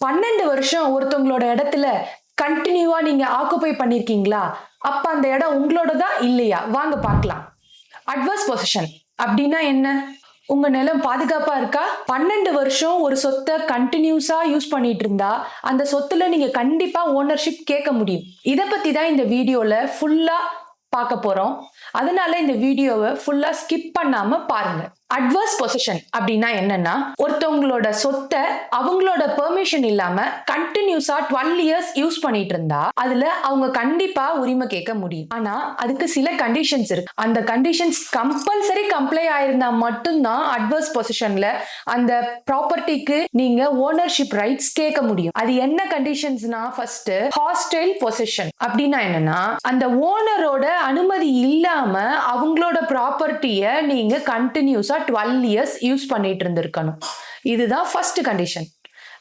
பன்னெண்டு வருஷம் ஒருத்தவங்களோட இடத்துல கண்டினியூவா நீங்க ஆக்குபை பண்ணிருக்கீங்களா? அப்ப அந்த இடம் உங்களோட தான் இல்லையா? வாங்க பார்க்கலாம். அட்வர்ஸ் பொசிஷன் அப்படின்னா என்ன? உங்க நிலம் பாதுகாப்பா இருக்கா? பன்னெண்டு வருஷம் ஒரு சொத்தை கண்டினியூஸா யூஸ் பண்ணிட்டு இருந்தா அந்த சொத்துல நீங்க கண்டிப்பா ஓனர்ஷிப் கேட்க முடியும். இதை பத்தி தான் இந்த வீடியோல ஃபுல்லா பார்க்க போறோம். அதனால இந்த வீடியோவை ஃபுல்லா ஸ்கிப் பண்ணாம பாருங்க. அட்வர்ஸ் பொசிஷன் அப்படின்னா என்னன்னா ஒருத்தவங்களோட சொத்தை அவங்களோட பெர்மிஷன் இல்லாம கண்டினியூஸா டுவெல் இயர்ஸ் யூஸ் பண்ணிட்டு இருந்தா அதுல அவங்க கண்டிப்பா உரிமை கேட்க முடியும். ஆனா அதுக்கு சில கண்டிஷன்ஸ் இருக்கு. அந்த கண்டிஷன்ஸ் கம்பல்சரி கம்ப்ளை ஆயிருந்தா மட்டும்தான் அட்வர்ஸ் பொசிஷன்ல அந்த ப்ராப்பர்ட்டிக்கு நீங்க ஓனர்ஷிப் ரைட்ஸ் கேட்க முடியும். அது என்ன கண்டிஷன்ஸ்னா ஃபர்ஸ்ட் ஹாஸ்டைல் பொசிஷன் அப்படின்னா என்னன்னா அந்த ஓனரோட அனுமதி இல்லாம அவங்களோட ப்ராப்பர்ட்டிய நீங்க கண்டினியூஸா டுவெல் இயர்ஸ் யூஸ் பண்ணிட்டு இருந்திருக்கணும். இதுதான் ஃபர்ஸ்ட் கண்டிஷன்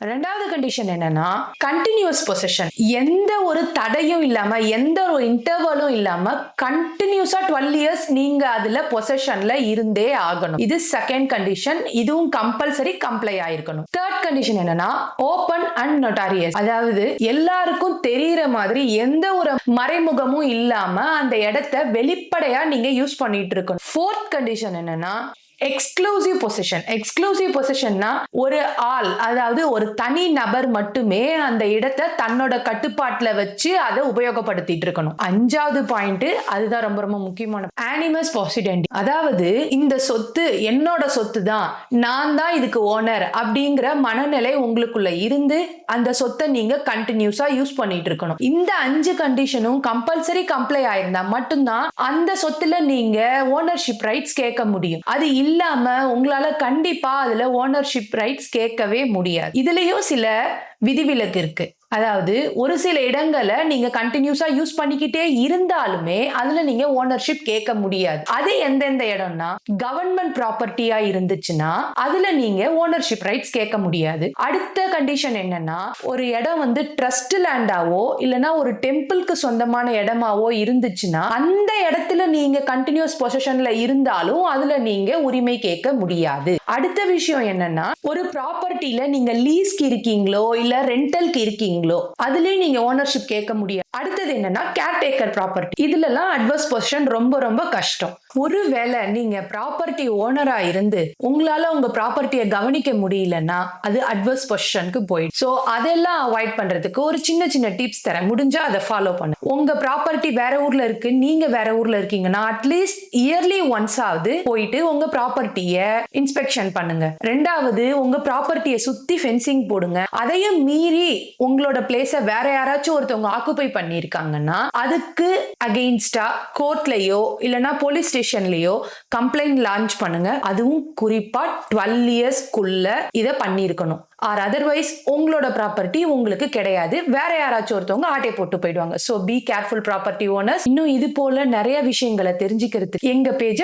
ரெண்டாவது கண்டிஷன் என்னன்னா கண்டினியூஸ் பொசிஷன் எந்த ஒரு தடையும் இல்லாம எந்த ஒரு இன்டர்வலும் இல்லாம கண்டினியூஸா டுவெல் இயர்ஸ் நீங்க அதுல பொசிஷன்ல இருந்தே ஆகணும். இது செகண்ட் கண்டிஷன் இதுவும் கம்பல்சரி கம்ப்ளை ஆயிருக்கணும். தேர்ட் கண்டிஷன் என்னன்னா ஓபன் அண்ட் நொட்டாரியஸ் அதாவது எல்லாருக்கும் தெரியற மாதிரி எந்த ஒரு மறைமுகமும் இல்லாம அந்த இடத்த வெளிப்படையா நீங்க யூஸ் பண்ணிட்டு இருக்கணும். ஃபோர்த் கண்டிஷன் என்னன்னா எக்ஸ்க்ளூசிவ் பொசிஷன் எக்ஸ்க்ளூசிவ் பொசிஷன்னா ஒரு ஆள் அதாவது ஒரு தனி நபர் மட்டுமே அந்த இடத்தை தன்னோட கட்டுப்பாட்டில் வச்சு அதை உபயோகப்படுத்திட்டு இருக்கணும். அஞ்சாவது பாயிண்ட் அதுதான் ரொம்ப ரொம்ப முக்கியமான ஆனிமஸ் பாசிடென்டி அதாவது இந்த சொத்து என்னோட சொத்து தான் நான் தான் இதுக்கு ஓனர் அப்படிங்கிற மனநிலை உங்களுக்குள்ள இருந்து அந்த சொத்தை நீங்க கண்டினியூஸா யூஸ் பண்ணிட்டு இருக்கணும். இந்த அஞ்சு கண்டிஷனும் கம்பல்சரி கம்ப்ளை ஆயிருந்தா மட்டும்தான் அந்த சொத்துல நீங்க ஓனர்ஷிப் ரைட்ஸ் கேட்க முடியும். அது இல்லாம உங்களால கண்டிப்பா அதுல ஓனர்ஷிப் ரைட்ஸ் கேட்கவே முடியாது. இதுலயும் சில விதிவிலக்கு இருக்கு. அதாவது ஒரு சில இடங்களை நீங்க கண்டினியூஸா யூஸ் பண்ணிக்கிட்டே இருந்தாலுமே அதுல நீங்க ஓனர்ஷிப் கேட்க முடியாது. அது எந்தெந்த இடம்னா கவர்மெண்ட் ப்ராப்பர்ட்டியா இருந்துச்சுன்னா அதுல நீங்க ஓனர்ஷிப் ரைட்ஸ் கேட்க முடியாது. அடுத்த கண்டிஷன் என்னன்னா ஒரு இடம் வந்து ட்ரஸ்ட் லேண்டாவோ இல்லைன்னா ஒரு டெம்பிளுக்கு சொந்தமான இடமாவோ இருந்துச்சுன்னா அந்த இடத்துல நீங்க கண்டினியூஸ் பொசிஷன்ல இருந்தாலும் அதுல நீங்க உரிமை கேட்க முடியாது. அடுத்த விஷயம் என்னன்னா ஒரு ப்ராப்பர்ட்டியில நீங்க லீஸ்க்கு இருக்கீங்களோ இல்ல ரெண்டலுக்கு இருக்கீங்களோ அதுலயும் நீங்க ஓனர்ஷிப் கேட்க முடியாது. அடுத்தது என்னன்னா கேர்டேக்கர் ப்ராப்பர்ட்டி இதுலலாம் அட்வர்ஸ் பொசிஷன் ரொம்ப ரொம்ப கஷ்டம். ஒருவேளை நீங்க ப்ராப்பர்ட்டி ஓனரா இருந்து உங்களால உங்க ப்ராப்பர்ட்டியை கவனிக்க முடியலன்னா அது அட்வர்ஸ் பொசிஷனுக்கு போயிடும். ஸோ அதெல்லாம் அவாய்ட் பண்றதுக்கு ஒரு சின்ன சின்ன டிப்ஸ் தரேன். முடிஞ்சா அதை ஃபாலோ பண்ணு. உங்க ப்ராப்பர்ட்டி வேற ஊர்ல இருக்கு நீங்க வேற ஊர்ல இருக்கீங்கன்னா அட்லீஸ்ட் இயர்லி ஒன்ஸ் ஆகுது போயிட்டு உங்க ப்ராப்பர்ட்டியை இன்ஸ்பெக்ஷன் பண்ணுங்க. ரெண்டாவது உங்க ப்ராப்பர்ட்டியை சுத்தி ஃபென்சிங் போடுங்க. அதையும் மீறி உங்களோட பிளேஸை வேற யாராச்சும் ஒருத்தவங்க ஆக்குபை பண்ணியிருக்காங்கன்னா அதுக்கு அகெயின்ஸ்டா கோர்ட்லயோ இல்லைன்னா போலீஸ் ஸ்டேஷன்லயோ கம்ப்ளைண்ட் லான்ச் பண்ணுங்க. அதுவும் குறிப்பா டுவெல் இயர்ஸ்க்குள்ள இதை பண்ணியிருக்கணும். ஆர் அதர்வைஸ் உங்களோட ப்ராப்பர்ட்டி உங்களுக்கு கிடையாது. வேற யாராச்சும் ஒருத்தவங்க ஆட்டை போட்டு போயிடுவாங்க. So be careful property owners இன்னும் இது போல நிறைய விஷயங்களை தெரிஞ்சுக்கிறதுக்கு எங்க பேஜ்